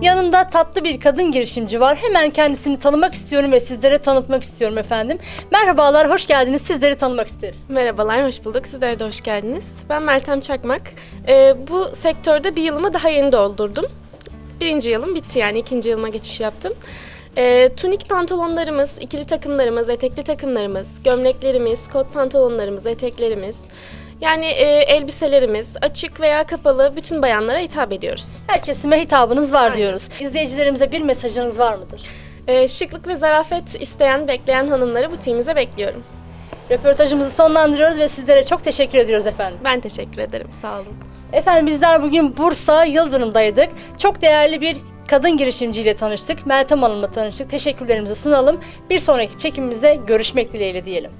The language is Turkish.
Yanımda tatlı bir kadın girişimci var. Hemen kendisini tanımak istiyorum ve sizlere tanıtmak istiyorum efendim. Merhabalar, hoş geldiniz. Sizleri tanımak isteriz. Merhabalar, hoş bulduk. Sizlere de hoş geldiniz. Ben Meltem Çakmak. Ee, bu sektörde bir yılımı daha yeni doldurdum. Birinci yılım bitti yani ikinci yılıma geçiş yaptım. Ee, tunik pantolonlarımız, ikili takımlarımız, etekli takımlarımız, gömleklerimiz, kot pantolonlarımız, eteklerimiz, yani e, elbiselerimiz açık veya kapalı bütün bayanlara hitap ediyoruz. Her kesime hitabınız var Aynen. diyoruz. İzleyicilerimize bir mesajınız var mıdır? Ee, şıklık ve zarafet isteyen, bekleyen hanımları butiğimize bekliyorum. Röportajımızı sonlandırıyoruz ve sizlere çok teşekkür ediyoruz efendim. Ben teşekkür ederim, sağ olun. Efendim bizler bugün Bursa Yıldırım'daydık. Çok değerli bir kadın girişimciyle tanıştık. Meltem Hanım'la tanıştık. Teşekkürlerimizi sunalım. Bir sonraki çekimimizde görüşmek dileğiyle diyelim.